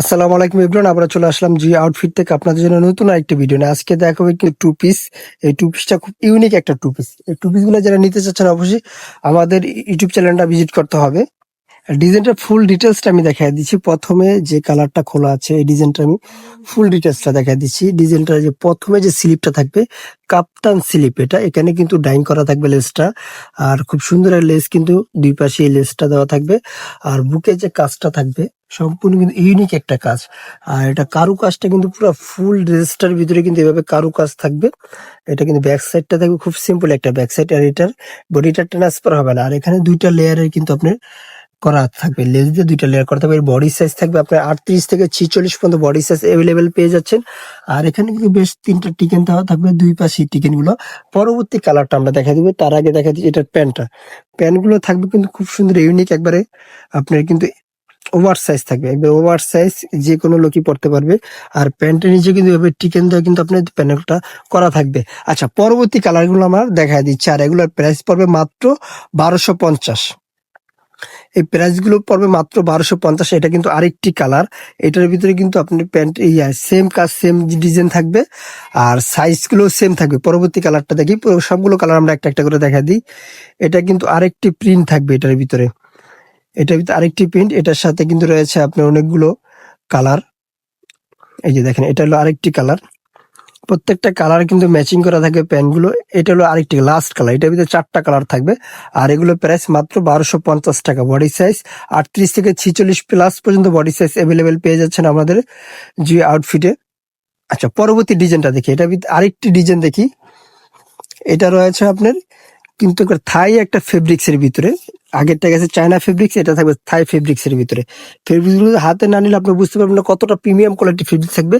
আসসালামু আলাইকুম ইব্রান আমরা চলে আসলাম জি আউটফিট থেকে আপনাদের জন্য নতুন আরেকটি ভিডিও নিয়ে। আজকে দেখাবো একটি টু পিস এই টু পিসটা খুব ইউনিক একটা টু পিস এই টু পিসগুলো যারা নিতে চাচ্ছেন অবশ্যই আমাদের ইউটিউব চ্যানেলটা ভিজিট করতে হবে। ডিজাইনটা ফুল ডিটেলসটা আমি দেখাই দিচ্ছি। প্রথমে যে কালারটা খোলা আছে, এই ডিজাইনটা আমি ফুল ডিটেলসটা দেখাই দিচ্ছি। ডিজাইনটা যে প্রথমে যে স্লিপটা থাকবে, কাপ্তান স্লিপ এটা। এখানে কিন্তু ডাইং করা থাকবে লেসটা। আর খুব সুন্দর লেস কিন্তু দুই পাশে এই লেসটা দেওয়া থাকবে। আর বুকে যে কাজটা থাকবে, সম্পূর্ণ কিন্তু ইউনিক একটা কাজ। আর এটা কারু কাজটা কিন্তু পুরো ফুল ড্রেসটার ভিতরে কিন্তু এভাবে কারু কাজ থাকবে। এটা কিন্তু ব্যাক সাইডটা থাকবে খুব সিম্পল একটা ব্যাক সাইড আর এটার বডিটা ট্রান্সফার হবে না। আর এখানে দুইটা লেয়ারের কিন্তু আপনার করা থাকবে লেস দিয়ে দুইটা লেয়ার করা থাকবে বডি সাইজ থাকবে আপনার আটত্রিশ থেকে ছিচল্লিশ পর্যন্ত বডি সাইজ অ্যাভেলেবেল পেয়ে যাচ্ছেন। আর এখানে কিন্তু বেশ তিনটা টিকেন দেওয়া থাকবে, দুই পাশে টিকেনগুলো। পরবর্তী কালারটা আমরা দেখা দিব, তার আগে দেখা দিচ্ছি এটার প্যান্টটা। প্যান্টগুলো থাকবে কিন্তু খুব সুন্দর ইউনিক একবারে, আপনার কিন্তু ওভার সাইজ থাকবে একবার ওভার সাইজ যে কোনো লোকই পড়তে পারবে। আর প্যান্টের নিচে কিন্তু এভাবে টিকেন দেওয়া কিন্তু আপনার প্যানেলটা করা থাকবে। আচ্ছা পরবর্তী কালারগুলো আমার দেখা দিচ্ছে, আর এগুলোর প্রাইস পড়বে মাত্র বারোশো পঞ্চাশ। এই প্রাইসগুলো পড়বে মাত্র বারোশো পঞ্চাশ, এটা কিন্তু আরেকটি কালার এটার ভিতরে কিন্তু আপনি প্যান্ট ইয়া সেম কাজ সেম ডিজাইন থাকবে। আর সাইজগুলো সেম থাকবে। পরবর্তী কালারটা দেখি সবগুলো কালার আমরা একটা একটা করে দেখা দিই। এটা কিন্তু আরেকটি প্রিন্ট থাকবে এটার ভিতরে। এটার ভিতরে আরেকটি প্রিন্ট এটার সাথে কিন্তু রয়েছে আপনার অনেকগুলো কালার এই যে দেখেন, এটা হলো আরেকটি কালার প্রত্যেকটা কালার কিন্তু ম্যাচিং করা থাকবে প্যান্টগুলো। এটা হলো আরেকটি লাস্ট কালার এটার ভিতরে চারটা কালার থাকবে। আর এগুলো প্রাইস মাত্র বারোশো পঞ্চাশ টাকা বডি সাইজ আটত্রিশ থেকে ছিচল্লিশ প্লাস পর্যন্ত বডি সাইজ অ্যাভেলেবেল পেয়ে যাচ্ছেন আমাদের জি আউটফিটে আচ্ছা পরবর্তী ডিজাইনটা দেখি। এটা আরেকটি ডিজাইন দেখি। এটা রয়েছে আপনার কিন্তু থাই একটা ফেব্রিক্স এর ভিতরে। আগেরটা গেছে চায়না ফেব্রিক্স এটা থাকবে থাই ফেব্রিক্স এর ভিতরে। ফেব্রিক্সগুলো হাতে না নিলে আপনি বুঝতে পারবেন না কতটা প্রিমিয়াম কোয়ালিটি ফেব্রিক থাকবে।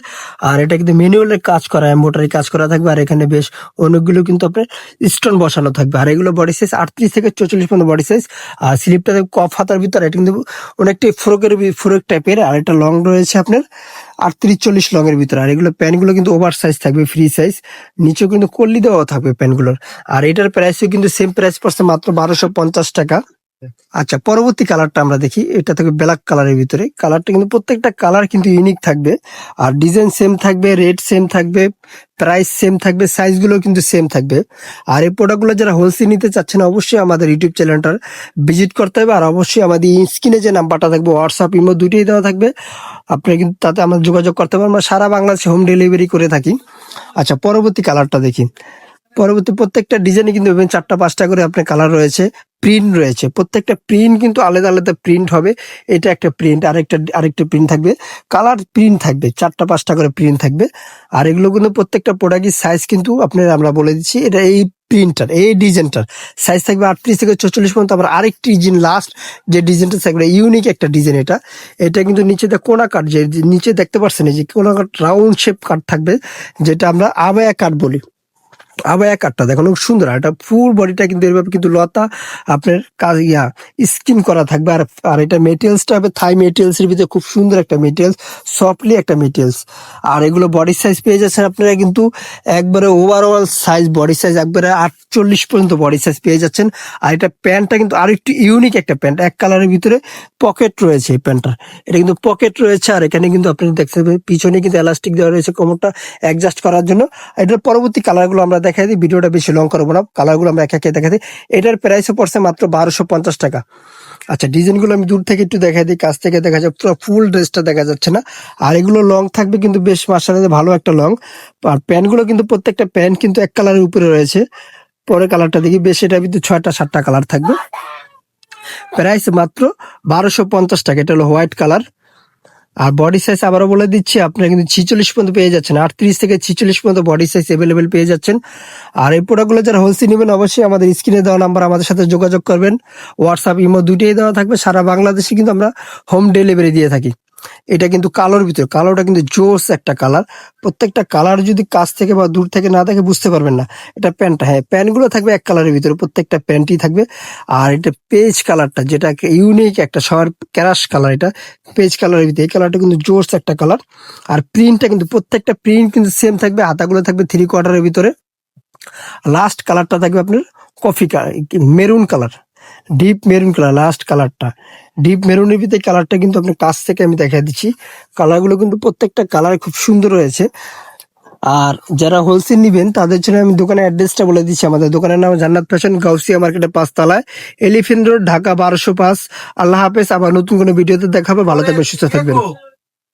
আর এটা কিন্তু ম্যানুয়ালের কাজ করা এম্বোটারি কাজ করা থাকবে, আর এখানে বেশ অনেকগুলো কিন্তু আপনার স্টোন বসানো থাকবে। আর এগুলো বডি সাইজ আটত্রিশ থেকে চল্লিশ পর্যন্ত বডি সাইজ আর স্লিপটা থাকবে কফ হাতার ভিতরে, এটা কিন্তু অনেকটাই ফ্রকের ফ্রক টাইপের আর এটা লং রয়েছে আপনার আটত্রিশ চল্লিশ লং এর ভিতরে। আর এগুলো প্যান্টগুলো কিন্তু ওভার সাইজ থাকবে ফ্রি সাইজ নিচেও কিন্তু কল্লি দেওয়া থাকবে প্যান্টগুলোর আর এটার প্রাইসও কিন্তু সেম প্রাইস পড়ছে মাত্র বারোশো পঞ্চাশ টাকা। আচ্ছা পরবর্তী কালারটা আমরা দেখি। এটা থাকবে ব্ল্যাক কালারের ভিতরে। কালারটা কিন্তু প্রত্যেকটা কালার কিন্তু ইউনিক থাকবে। আর ডিজাইন সেম থাকবে রেট সেম থাকবে প্রাইস সেম থাকবে সাইজগুলো কিন্তু সেম থাকবে। আর এই প্রোডাক্টগুলো যারা হোলসেল নিতে চাচ্ছেন, অবশ্যই আমাদের ইউটিউব চ্যানেলটার ভিজিট করতে হবে। আর অবশ্যই আমাদের স্ক্রিনে যে নাম্বারটা থাকবে হোয়াটসঅ্যাপ ইমো দুটোই দেওয়া থাকবে। আপনি কিন্তু তাতে আমরা যোগাযোগ করতে পারবেন। আমরা সারা বাংলাদেশে হোম ডেলিভারি করে থাকি। আচ্ছা পরবর্তী কালারটা দেখি। পরবর্তী প্রত্যেকটা ডিজাইনে কিন্তু চারটা, পাঁচটা করে আপনার কালার রয়েছে প্রিন্ট রয়েছে। প্রত্যেকটা প্রিন্ট কিন্তু আলাদা আলাদা প্রিন্ট হবে। এটা একটা প্রিন্ট আরেকটা আরেকটা প্রিন্ট থাকবে। কালার প্রিন্ট থাকবে, চারটা, পাঁচটা করে প্রিন্ট থাকবে। আর এগুলো কিন্তু প্রত্যেকটা প্রোডাক্টের সাইজ কিন্তু আপনার আমরা বলে দিচ্ছি, এটা এই প্রিন্টার এই ডিজাইনটার সাইজ থাকবে আটত্রিশ থেকে চল্লিশ পর্যন্ত, আবার আরেকটি ডিজাইন লাস্ট যে ডিজাইনটা থাকবে ইউনিক একটা ডিজাইন এটা। এটা কিন্তু নিচে কোনা কাট যে নিচে দেখতে পাচ্ছেন যে কোনা কাট রাউন্ড শেপ কাট থাকবে, যেটা আমরা আবায়া কাট বলি। আবায়া কাটটা দেখুন খুব সুন্দর। এটা ফুল বডিটা কিন্তু এভাবে কিন্তু লতা, আপনার কাজ ইয়া স্কিন করা থাকবে। আর আর এটা মেটেরিয়ালসটা হবে থাই মেটেরিয়ালস এর ভিতরে, খুব সুন্দর একটা মেটেরিয়ালস সফটলি একটা মেটেরিয়ালস আর এগুলো বডি সাইজ পেয়ে যাচ্ছেন আপনারা কিন্তু একবারে ওভারঅল সাইজ বডি সাইজ একবারে আটচল্লিশ পর্যন্ত বডি সাইজ পেয়ে যাচ্ছেন। আর এটা প্যান্টটা কিন্তু আর একটু ইউনিক একটা প্যান্ট, এক কালারের ভিতরে পকেট রয়েছে এই প্যান্টটা। এটা কিন্তু পকেট রয়েছে, আর এখানে কিন্তু আপনি দেখতে পিছনে কিন্তু এলাস্টিক দেওয়া রয়েছে কোমরটা অ্যাডজাস্ট করার জন্য। এটার পরবর্তী কালারগুলো আমরা দেখাই দিই, ভিডিওটা বেশি লং করব না। কালারগুলো আমরা একে একে দেখাই দিই। এটার প্রাইসও পড়ছে মাত্র বারোশো পঞ্চাশ টাকা। আচ্ছা ডিজাইনগুলো আমি দূর থেকে একটু দেখাই দিই, কাছ থেকে দেখা যায় পুরো ফুল ড্রেসটা দেখা যাচ্ছে না। আর এগুলো লং থাকবে কিন্তু বেশ মাসালে ভালো একটা লং আর প্যান্টগুলো কিন্তু প্রত্যেকটা প্যান্ট কিন্তু এক কালারের উপরে রয়েছে। পরে কালারটা দেখি, বেশ এটা কিন্তু ছয়টা, সাতটা কালার থাকবে। প্রাইস মাত্র বারোশো পঞ্চাশ টাকা, এটা হলো হোয়াইট কালার আর বডি সাইজ আবারও বলে দিচ্ছি, আপনারা কিন্তু ছিচল্লিশ পর্যন্ত পেয়ে যাচ্ছেন, আটত্রিশ থেকে ছিচল্লিশ পর্যন্ত বডি সাইজ অ্যাভেলেবেল পেয়ে যাচ্ছেন। আর এই প্রোডাক্টগুলো যারা হোলসেল নেবেন, অবশ্যই আমাদের স্ক্রিনে দেওয়া নাম্বার আমাদের সাথে যোগাযোগ করবেন। হোয়াটসঅ্যাপ ইমো দুটোই দেওয়া থাকবে, সারা বাংলাদেশে কিন্তু আমরা হোম ডেলিভারি দিয়ে থাকি। এটা কিন্তু কালোর ভিতরে, কালোটা কিন্তু জোস একটা কালার। প্রত্যেকটা কালার যদি কাছ থেকে বা দূর থেকে না দেখে বুঝতে পারবেন না, এটা প্যান্টটা হ্যাঁ প্যান্টগুলো থাকবে এক কালারের ভিতরে, প্রত্যেকটা প্যান্টই থাকবে। আর এটা পেজ কালারটা যেটা ইউনিক একটা, সবার ক্যারাশ কালার এটা, পেজ কালারের ভিতরে, এই কালারটা কিন্তু জোস একটা কালার। আর প্রিন্টটা কিন্তু, প্রত্যেকটা প্রিন্ট কিন্তু সেম থাকবে, হাতাগুলো থাকবে থ্রি কোয়ার্টারের ভিতরে। লাস্ট কালারটা থাকবে আপনার coffee maroon colour. Deep maroon colour last কালারটা ডিপ মেরুনের ভিতরে কালারটা কিন্তু আপনার কাছ থেকে আমি দেখা দিচ্ছি। কালারগুলো কিন্তু প্রত্যেকটা কালার খুব সুন্দর রয়েছে। আর যারা হোলসেল নেবেন, তাদের জন্য আমি দোকানের অ্যাড্রেসটা বলে দিচ্ছি। আমাদের দোকানের নাম জান্নাত ফ্যাশন, গাউসিয়া মার্কেটের পাঁচতলায়। এলিফেন্ট রোড ঢাকা বারোশো পাঁচ। আল্লাহ হাফেজ, আবার নতুন কোনো ভিডিওতে দেখাবে। ভালো থাকবেন, সুস্থ থাকবেন।